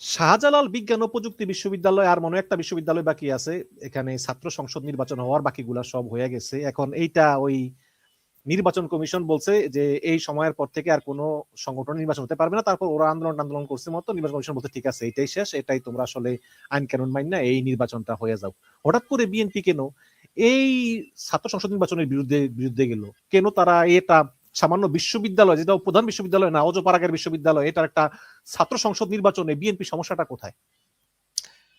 শাহজালাল বিজ্ঞান ও প্রযুক্তি বিশ্ববিদ্যালয় আর মনে একটা বিশ্ববিদ্যালয় বাকি আছে। এখানে ছাত্র সংসদ নির্বাচন হওয়ার বাকিগুলা সব হয়ে গেছে। এখন এইটা ওই নির্বাচন কমিশন বলছে যে এই সময়ের পর থেকে আর কোনো সংগঠন নির্বাচন হতে পারবে না। তারপর ওরা আন্দোলন আন্দোলন করছে মতো নির্বাচন কমিশন বলছে, ঠিক আছে, এটাই শেষ, এটাই তোমরা আসলে আইন কানুন মাইন না এই নির্বাচনটা হয়ে যাও। হঠাৎ করে বিএনপি কেন এই ছাত্র সংসদ নির্বাচনের বিরুদ্ধে বিরুদ্ধে গেল? কেন তারা এটা সামান্য বিশ্ববিদ্যালয় যেটা প্রধান বিশ্ববিদ্যালয় না, অজপাড়াগের বিশ্ববিদ্যালয়, এটার একটা ছাত্র সংসদ নির্বাচনে বিএনপি সমস্যাটা কোথায়?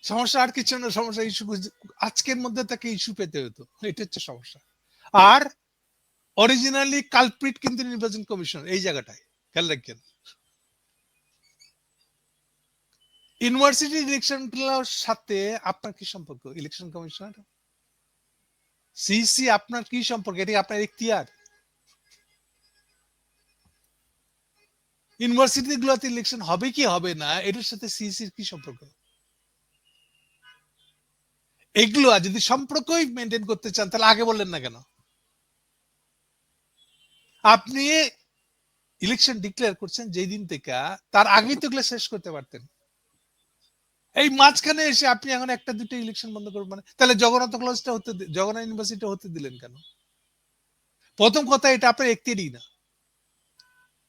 সমস্যা আর কিছু না, সমস্যা ইস্যু আজকের মধ্যে তাকে ইস্যু পেতে হতো, এটা হচ্ছে সমস্যা। আর অরিজিনালি কালপ্রিট কিন্তু নির্বাচন কমিশন, এই জায়গাটায়, খেয়াল রাখেন ইউনিভার্সিটি ইলেকশন সাথে আপনার কি সম্পর্ক? ইলেকশন কমিশনার সিসি আপনার কি সম্পর্ক? এটি আপনার এখতিয়ার? ইউনিভার্সিটি গুলোতে ইলেকশন হবে কি হবে না, এটার সাথে সিসির কি সম্পর্ক? এগুলো যদি সম্পর্কই মেনটেন করতে চান, তাহলে আগে বললেন না কেন? আপনি ইলেকশন ডিক্লেয়ার করছেন যেই দিন থেকে, তার আগেই তো এগুলো শেষ করতে পারতেন। এই মাঝখানে এসে আপনি এখন একটা, দুটো ইলেকশন বন্ধ করবেন মানে তাহলে জগন্নাথ কলেজটা হতে জগন্নাথ ইউনিভার্সিটি হতে দিলেন কেন? প্রথম কথা, এটা আপনার একটিরই না।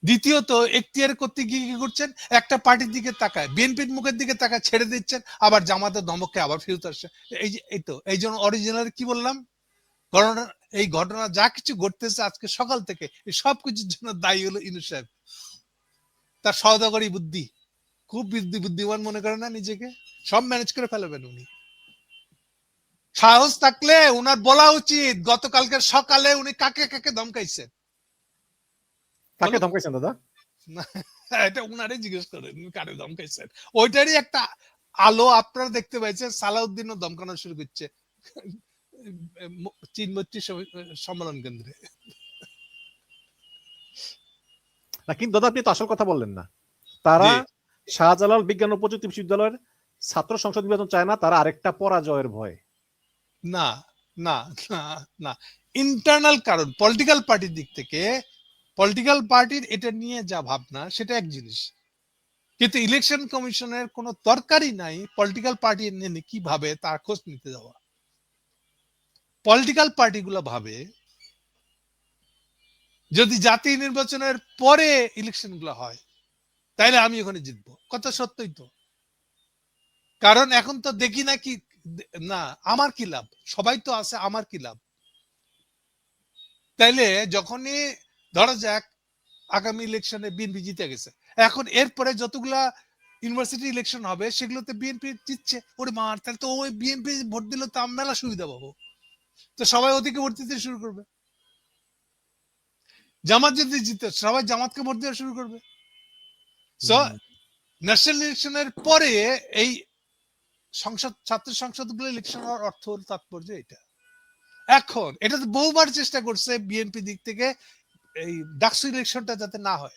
দ্বিতীয়ত, এখতিয়ার করতে গিয়ে কি করছেন? একটা পার্টির দিকে তাকায়, বিএনপির মুখের দিকে তাকায়, ছেড়ে দিচ্ছেন, আবার জামাতের ধমককে আবার ফেরত আসছে। এই যে, এই তো, এই জন্য অরিজিনাল কি বললাম? ঘটনা, এই ঘটনা যা কিছু ঘটতেছে আজকে সকাল থেকে, এই সব কিছুর জন্য দায়ী হলো ইনু তার সওদাগরি বুদ্ধি, খুব বুদ্ধি, বুদ্ধিমান মনে করে না নিজেকে? সব ম্যানেজ করে ফেলবেন উনি। সাহস থাকলে উনার বলা উচিত, গতকালকে সকালে উনি কাকে কাকে ধমকাইছেন? বলো। ধমকাইছেন দাদা? এটা উনারে জিজ্ঞেস করেন কারে ধমকাইছেন? ওইটারই একটা আলো আপনারা দেখতে পাইছেন সালাউদ্দিনও ধমকানো শুরু করছে। সম্মেলন কেন্দ্রে। না কিন্তু দাদা আপনি তো আসল কথা বললেন না। তারা শাহজালাল বিজ্ঞান ও প্রযুক্তি বিশ্ববিদ্যালয়ের ছাত্র সংসদ নির্বাচন চায় না তারা আরেকটা পরাজয়ের ভয়। না না না না। ইন্টারনাল কারণ পলিটিক্যাল পার্টির দিক থেকে পলিটিক্যাল পার্টির এটা নিয়ে যা ভাবনা, সেটা এক জিনিস। কিন্তু ইলেকশন কমিশনের কোনো দরকারই নাই পলিটিক্যাল পার্টি কি ভাবে, তার খোঁজ নিতে যাওয়া পলিটিক্যাল পার্টিগুলো ভাবে, যদি জাতীয় নির্বাচনের পরে ইলেকশনগুলো হয়, তাইলে আমি ওখানে জিতবো। কথা সত্যই তো। কারণ এখন তো দেখি না কি, না, আমার কি লাভ? সবাই তো আছে, আমার কি লাভ? তাইলে যখনই ধরা যাক আগামী ইলেকশনে বিএনপি জিতে গেছে। এখন এরপরে যতগুলা ইউনিভার্সিটি ইলেকশন হবে সেগুলোতে বিএনপি জিতছে। ওরে মার তাহলে তো ওই বিএনপি ভোট দিলে তো আমি মেলা সুবিধা পাবো। তো সবাই ওদিকে ভোট দিতে শুরু করবে। জামাত যদি জিতে সবাই জামাতকে ভোট দেওয়া শুরু করবে। ন্যাশনাল ইলেকশনের পরে এই সংসদ ছাত্র সংসদগুলো ইলেকশন হওয়ার অর্থ হল তাৎপর্য এটা। এখন এটা তো বহুবার চেষ্টা করছে বিএনপি দিক থেকে এই ডাকসু ইলেকশনটা যাতে না হয়।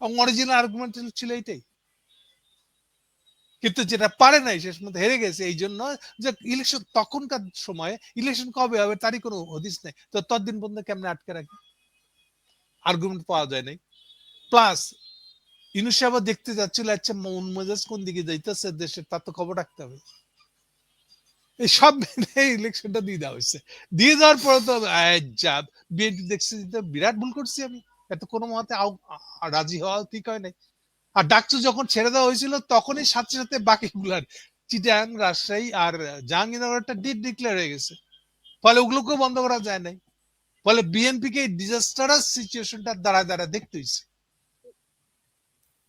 এবং অরিজিনাল আর্গুমেন্ট ছিল এইটাই। কিন্তু যেটা পারে নাই, শেষ মধ্যে হেরে গেছে, এই জন্য যে ইলেকশন তখনকার সময় ইলেকশন কবে হবে তারই কোনো হদিস নেই। তো ততদিন পর্যন্ত কেমনে আটকে রাখে? আর্গুমেন্ট পাওয়া যায় নাই। প্লাস ইনুস সাহেব দেখতে যাচ্ছিল আচ্ছা মন মেজাজ কোন দিকে যাইতেছে দেশের তার তো খবর রাখতে হবে। এই সব ইলেকশনটা দিয়ে দেওয়া হয়েছে। দিয়ে দেওয়ার পরে তো যা বিএনপি দেখছি বিরাট ভুল করছি আমি। এত কোনো মতে রাজি হওয়া ঠিক হয় নাই। আর ডাকসু যখন ছেড়ে দেওয়া হয়েছিল, তখনই সাথে সাথে বাকিগুলার চিটাং, রাজশাহী আর জাহাঙ্গীরনগরটা ডিট ডিক্লেয়ার হয়ে গেছে। ফলে ওগুলোকেও বন্ধ করা যায় নাই। ফলে বিএনপি কে ডিজাস্টারাস সিচুয়েশনটা দাঁড়ায় দাঁড়ায় দেখতে হয়েছে।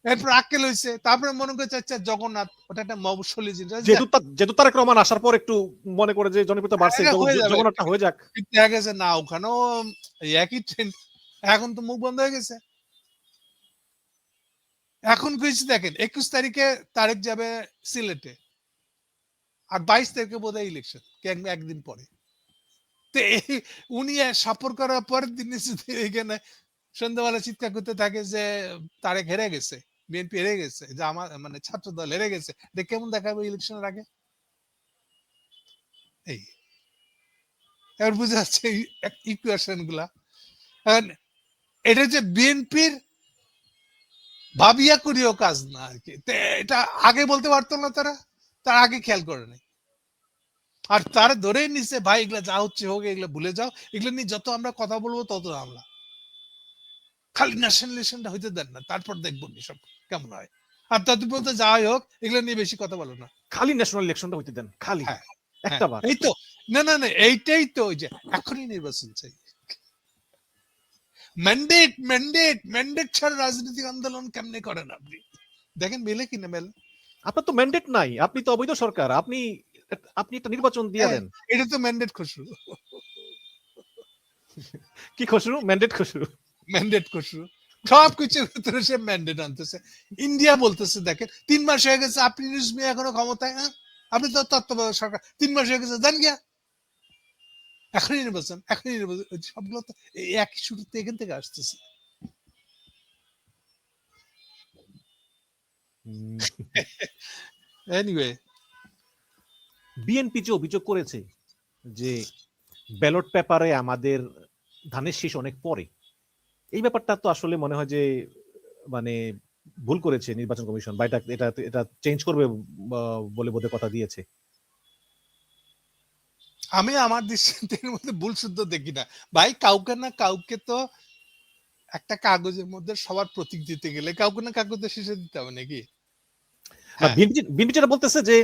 এরপর আক্কেল হয়েছে তারপরে মনে করছে আচ্ছা জগন্নাথ ওটা একটা মবসলী জিনিস। যেহেতু যেহেতু তারেক রহমান আসার পর একটু মনে করে যে জনপ্রিয়তা বাড়ছে হ্যাঁ, যাবে। জগন্নাথটা হয়ে যাক। দেখা গেছে না ওখানেও একই ট্রেন্ড এখন তো মুখ বন্ধ হয়ে গেছে। এখন কিছু দেখেন একুশ তারিখে তারেক যাবে সিলেটে আর বাইশ তারিখে বোধ হয় ইলেকশন একদিন পরে। তো উনি সাপোর করার পরের দিন এখানে সন্ধ্যাবেলা চিৎকার করতে থাকে যে তারেক হেরে গেছে বিএনপি হেরে গেছে যে আমার মানে ছাত্র দল হেরে গেছে দেখ কেমন দেখাবে ইলেকশনের আগে? এই, এবার বুঝে যাচ্ছে ইকুয়েশনগুলা। এটা যে বিএনপির ভাবিয়া করিও কাজ না আর কি। এটা আগে বলতে পারতো না তারা, তার আগে খেয়াল করে নাই। আর তারা ধরেই নিছে, ভাই, এগুলা যা হচ্ছে হোক, এগুলা ভুলে যাও, এগুলো নিয়ে যত আমরা কথা বলব, তত আমরা খালি ন্যাশনালিজমটা হইতে দেন না তারপর দেখব সব কেমন হয়। আর তত বলতে যাই হোক এগুলো নিয়ে বেশি কথা বলো না। খালি ন্যাশনাল ইলেকশনটা হইতে দেন খালি। হ্যাঁ, একটা বার। এই তো না না না এইটাই তো ওই যে এখনই নির্বাচন চাই। ম্যান্ডেট ম্যান্ডেট ম্যান্ডেট ছাড়া রাজনৈতিক আন্দোলন কেমনে করেন আপনি? দেখেন মেলে কি না মেলে? আপনার তো ম্যান্ডেট নাই আপনি তো অবৈধ সরকার আপনি আপনি একটা নির্বাচন দিয়ে হ্যাঁ। দেন। এটা তো ম্যান্ডেট খুশরু কি খসরু? ম্যান্ডেট খসরু। ম্যান্ডেট খুশরু সব কিছুর ভিতরে সে ম্যান্ডেট আনতেছে। ইন্ডিয়া বলতেছে দেখেন তিন মাস হয়ে গেছে আপনি নিউজ মিয়া এখনও ক্ষমতায় হ্যাঁ? আপনি তো তত্ত্বাবধায়ক সরকার তিন মাস হয়ে গেছে জান গিয়া এখনই নির্বাচন এখনই নির্বাচন সবগুলো তো একই শুরুতে এখান থেকে আসতেছে। এনিওয়ে বিএনপি যে অভিযোগ করেছে যে ব্যালট পেপারে আমাদের ধানের শীষ অনেক পরে এই ব্যাপারটা তো আসলে মনে হয় যে মানে ভুল করেছে নির্বাচন কমিশন বা এটা এটা এটা চেঞ্জ করবে বলে বোধহয় কথা দিয়েছে। আমি আমার দৃষ্টির মধ্যে ভুল শুদ্ধ দেখি না। ভাই কাউকে না কাউকে তো একটা কাগজের মধ্যে সবার প্রতীক দিতে গেলে কাউকে না তো শেষে দিতে হবে নাকি? হ্যাঁ। বিএনপি যেটা বলতেছে যে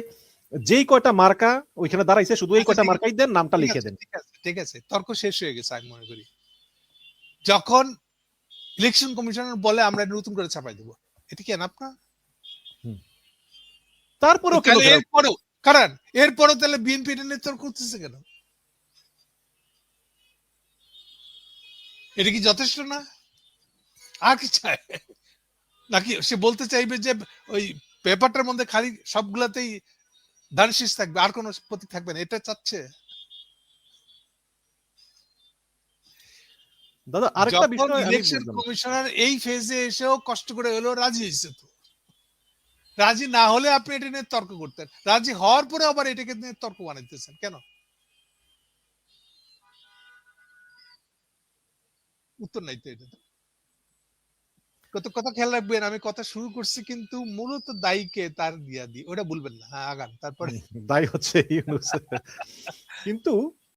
যেই কয়টা মার্কা ওইখানে দাঁড়াইছে শুধু এই আচ্ছা, কয়টা মার্কাই দেন নামটা লিখে দেন। ঠিক আছে ঠিক আছে তর্ক শেষ হয়ে গেছে আমি মনে করি। যখন ইলেকশন কমিশনার বলে আমরা এটা নতুন করে ছাপাই দেবো। এটা কি না? তারপরেও? এরপরও কারণ এরপরও তাহলে বিএনপি এটা নিয়ে করতেছে কেন? এটা কি যথেষ্ট না? আর কি চায় নাকি সে বলতে চাইবে যে ওই পেপারটার মধ্যে খালি সবগুলাতেই ধান শীষ থাকবে আর কোনো প্রতীক থাকবে না? এটা চাচ্ছে? দাদা আরেকটা বিষয় ইলেকশন কমিশনার এই ফেজে এসেও কষ্ট করে হলেও রাজি হয়েছে তো। রাজি না হলে আপনি এটা নিয়ে তর্ক করতেন। রাজি হওয়ার পরে আবার এটাকে নিয়ে তর্ক বানাইতেছেন কেন? উত্তর নাই তো এটা। কত কথা খেয়াল রাখবেন আমি কথা শুরু করছি কিন্তু মূলত দায়ীকে তার দিয়া দিই ওটা বলবেন না হ্যাঁ আগান তারপরে। দায়ী হচ্ছে কিন্তু